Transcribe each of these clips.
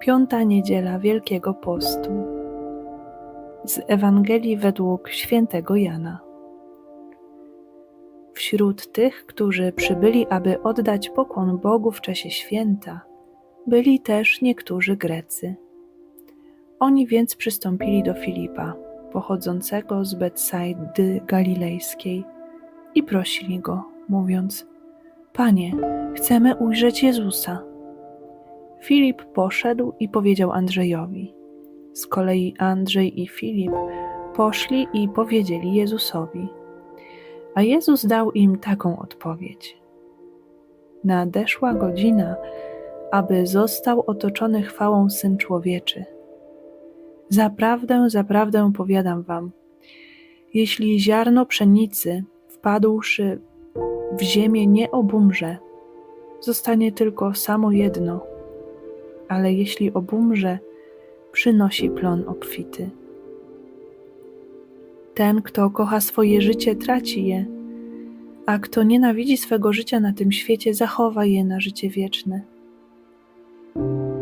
Piąta niedziela Wielkiego Postu. Z Ewangelii według świętego Jana. Wśród tych, którzy przybyli, aby oddać pokłon Bogu w czasie święta, byli też niektórzy Grecy. Oni więc przystąpili do Filipa, pochodzącego z Betsaidy Galilejskiej, i prosili go, mówiąc: Panie, chcemy ujrzeć Jezusa. Filip poszedł i powiedział Andrzejowi. Z kolei Andrzej i Filip poszli i powiedzieli Jezusowi. A Jezus dał im taką odpowiedź: Nadeszła godzina, aby został otoczony chwałą syn człowieczy. Zaprawdę, zaprawdę powiadam wam, jeśli ziarno pszenicy wpadłszy w ziemię nie obumrze, zostanie tylko samo jedno, ale jeśli obumrze, przynosi plon obfity. Ten, kto kocha swoje życie, traci je, a kto nienawidzi swego życia na tym świecie, zachowa je na życie wieczne.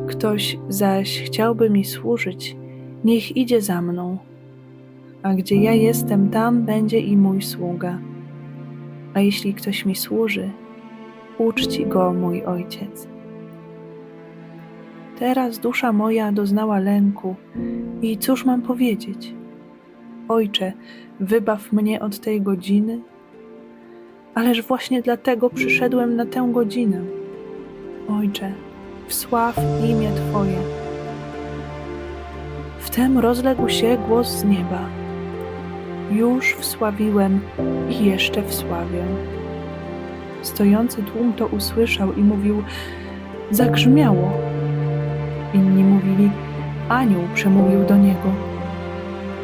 Ktoś zaś chciałby mi służyć, niech idzie za mną, a gdzie ja jestem, tam będzie i mój sługa. A jeśli ktoś mi służy, uczci go mój ojciec. Teraz dusza moja doznała lęku i cóż mam powiedzieć? Ojcze, wybaw mnie od tej godziny? Ależ właśnie dlatego przyszedłem na tę godzinę. Ojcze, wsław imię Twoje. Wtem rozległ się głos z nieba. Już wsławiłem i jeszcze wsławię. Stojący tłum to usłyszał i mówił: Zagrzmiało. Inni mówili: Anioł przemówił do niego.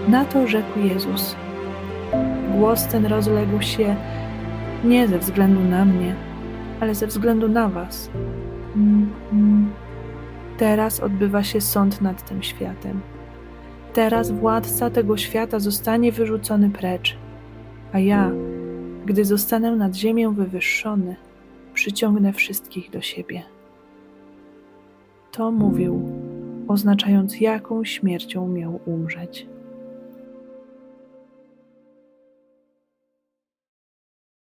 Na to rzekł Jezus: Głos ten rozległ się nie ze względu na mnie, ale ze względu na Was. Teraz odbywa się sąd nad tym światem. Teraz władca tego świata zostanie wyrzucony precz, a ja, gdy zostanę nad ziemię wywyższony, przyciągnę wszystkich do siebie. To mówił, oznaczając, jaką śmiercią miał umrzeć.